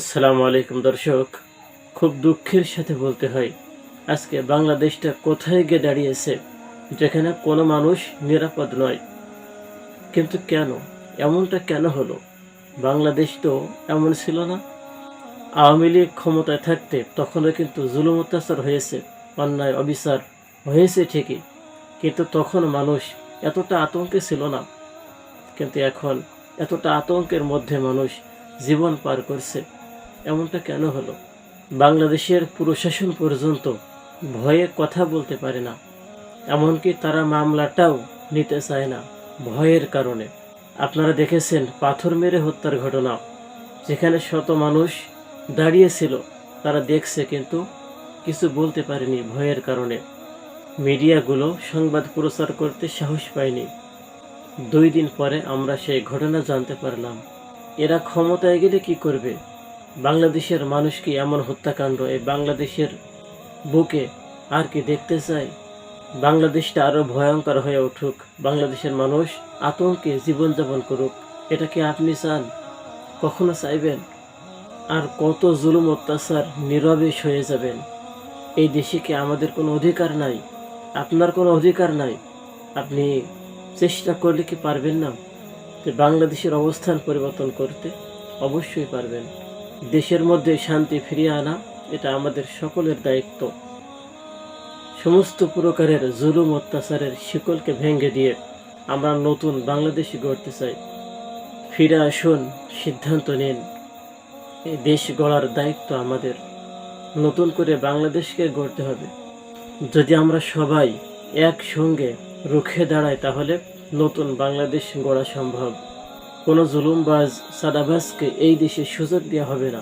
আসসালামু আলাইকুম দর্শক। খুব দুঃখের সাথে বলতে হয়, আজকে বাংলাদেশটা কোথায় গিয়ে দাঁড়িয়েছে, যেখানে কোনো মানুষ নিরাপদ নয়। কিন্তু কেন? এমনটা কেন হলো? বাংলাদেশ তো এমন ছিল না। আওয়ামী লীগ ক্ষমতায় থাকতে তখনও কিন্তু জুলুম অত্যাচার হয়েছে, অন্যায় অবিচার হয়েছে ঠিকই, কিন্তু তখন মানুষ এতটা আতঙ্কে ছিল না। কিন্তু এখন এতটা আতঙ্কের মধ্যে মানুষ জীবন পার করছে। এমনটা কেন হলো? বাংলাদেশের প্রশাসন পর্যন্ত ভয়ে কথা বলতে পারে না। এমনকি তারা মামলাটাও নিতে চায় না, ভয়ের কারণে। আপনারা দেখেছেন পাথর মেরে হত্যার ঘটনা। যেখানে শত মানুষ দাঁড়িয়েছিল, তারা দেখছে কিন্তু কিছু বলতে পারেনি ভয়ের কারণে। মিডিয়াগুলো সংবাদ প্রচার করতে সাহস পায়নি। দুই দিন পরে আমরা সেই ঘটনা জানতে পারলাম। এরা ক্ষমতায় গেলে কি করবে? বাংলাদেশের মানুষ কি এমন হত্যাকাণ্ড? এই বাংলাদেশের বুকে আর কি দেখতে চায়? বাংলাদেশটা আরও ভয়ঙ্কর হয়ে উঠুক। বাংলাদেশের মানুষ আতঙ্কে জীবনযাপন করুক। এটা কি আপনি চান? কখনো চাইবেন? আর কত জুলুম, অত্যাচার নীরবে হয়ে যাবেন? এই দেশে কি আমাদের কোনো অধিকার নাই? আপনার কোনো অধিকার নাই? আপনি চেষ্টা করলে কি পারবেন না? যে বাংলাদেশের অবস্থান পরিবর্তন করতে অবশ্যই পারবেন। দেশের মধ্যে শান্তি ফিরিয়ে আনা, এটা আমাদের সকলের দায়িত্ব। সমস্ত প্রকারের জুলুম, অত্যাচারের শিকলকে ভেঙে দিয়ে আমরা নতুন বাংলাদেশ গড়তে চাই। ফিরে আসুন, সিদ্ধান্ত নিন। এই দেশ গড়ার দায়িত্ব আমাদের। নতুন করে বাংলাদেশকে গড়তে হবে। যদি আমরা সবাই একসঙ্গে রুখে দাঁড়াই, তাহলে নতুন বাংলাদেশ গড়া সম্ভব। কোনো জুলুমবাজ সাদাবাজকে এই দেশে সুযোগ দেওয়া হবে না।